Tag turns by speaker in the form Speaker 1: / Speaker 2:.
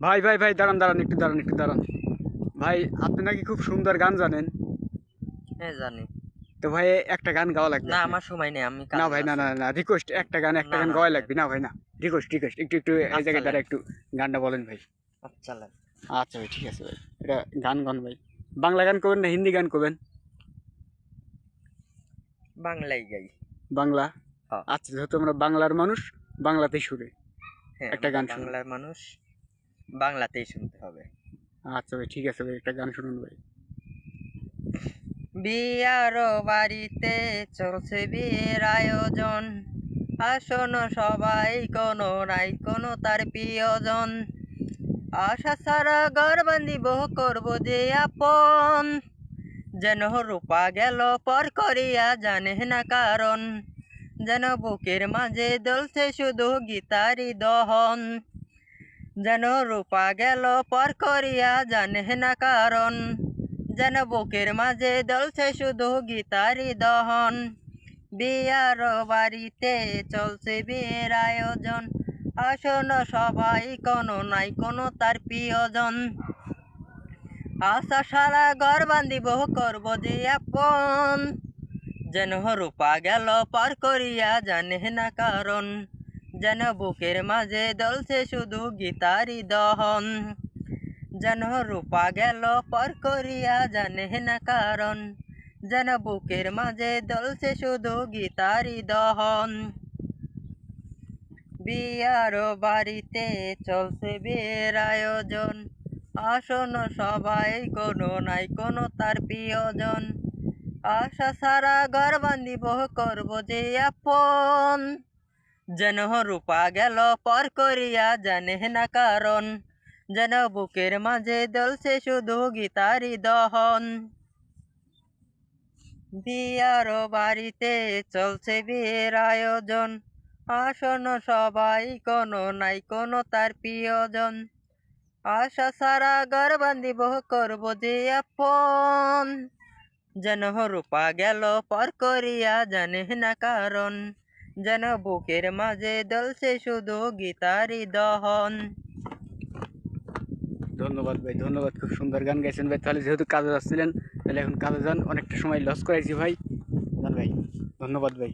Speaker 1: ভাই ভাই ভাই দাঁড়ান দাঁড়ান একটু দাঁড়ান একটু দাঁড়ান। ভাই আপনি নাকি খুব সুন্দর গান জানেন?
Speaker 2: হ্যাঁ জানি।
Speaker 1: তো ভাই একটা গান গাওয়া লাগবে
Speaker 2: না আমার সময় নেই আমি
Speaker 1: না ভাই না না না রিকোয়েস্ট একটা গান একটা গান গাওয়া লাগবে। না ভাই না রিকোয়েস্ট রিকোয়েস্ট একটু একটু এই
Speaker 2: আচ্ছা,
Speaker 1: জায়গায়
Speaker 2: লাগ-
Speaker 1: একটু গানটা বলেন ভাই।
Speaker 2: আচ্ছা।
Speaker 1: আচ্ছা ভাই ঠিক আছে ভাই। এটা গান গান ভাই। বাংলা গান করবেন না হিন্দি গান করবেন?
Speaker 2: বাংলাই গাই।
Speaker 1: বাংলা?
Speaker 2: হ্যাঁ।
Speaker 1: আচ্ছা যেহেতু আমরা বাংলার মানুষ বাংলাতেই শুনে।
Speaker 2: হ্যাঁ
Speaker 1: একটা গান
Speaker 2: বাংলার মানুষ বাংলাতেই শুনতে হবে।
Speaker 1: আচ্ছা ভাই ঠিক আছে ভাই একটা গান শুনুন ভাই।
Speaker 2: বিয়ার বাড়িতে চলছে বিয়ের আয়োজন। আসন সবাই কোনো নাই কোনো তার প্রিয়জন। আশা সারা ঘর বান্ধিব করব যে আপন। যেন রূপা গেল পর করিয়া জানে না কারণ। যেন বুকের মাঝে দলছে শুধু গীতারি দহন। যেন রূপা গেল পর করিয়া জানে না কারণ। যেন বুকের মাঝে দলছে শুধু গীতারি দহন। বিয়ার বাড়িতে চলছে বিয়ের আয়োজন। আসন সবাই কোনো নাই কোনো তার প্রিয়জন। আশা সারা ঘর বান্ধিব, করব যে আপন। যেন রূপা গেল পার করিয়া জানে না কারণ। যেন বুকের মাঝে দলছে শুধু গীতারি দহন যেন রূপা গেল পর করিয়া জানে না কারণ যেন বুকের মাঝে দলছে শুধু গীতারি দহন বিয়ার বাড়িতে চলছে বিয়ের আয়োজন আসন সবাই কোনো নাই কোনো তার প্রিয়জন আশা সারা ঘর বান্ধিব করব যে আপন যেন রূপা গেল পর করিয়া জানে না কারণ। যেন বুকের মাঝে দলছে শুধু গীতারি দহন। বিয়ার বাড়িতে চলছে বিয়ের আয়োজন। আসন সবাই কোনো নাই কোনো তার প্রিয়জন। আশা সারা ঘর বান্ধিব করব যে আপন। যেন রূপা গেল পর করিয়া জানে না কারণ। যেন বুকের মাঝে দলছে শুধু গীতারি দহন।
Speaker 1: ধন্যবাদ ভাই, ধন্যবাদ। খুব সুন্দর গান গাইছেন ভাই। তাহলে যেহেতু কাজে যাচ্ছিলেন তাহলে এখন কাজে যান। অনেকটা সময় লস করাইছি ভাই। ভাই, ধন্যবাদ ভাই।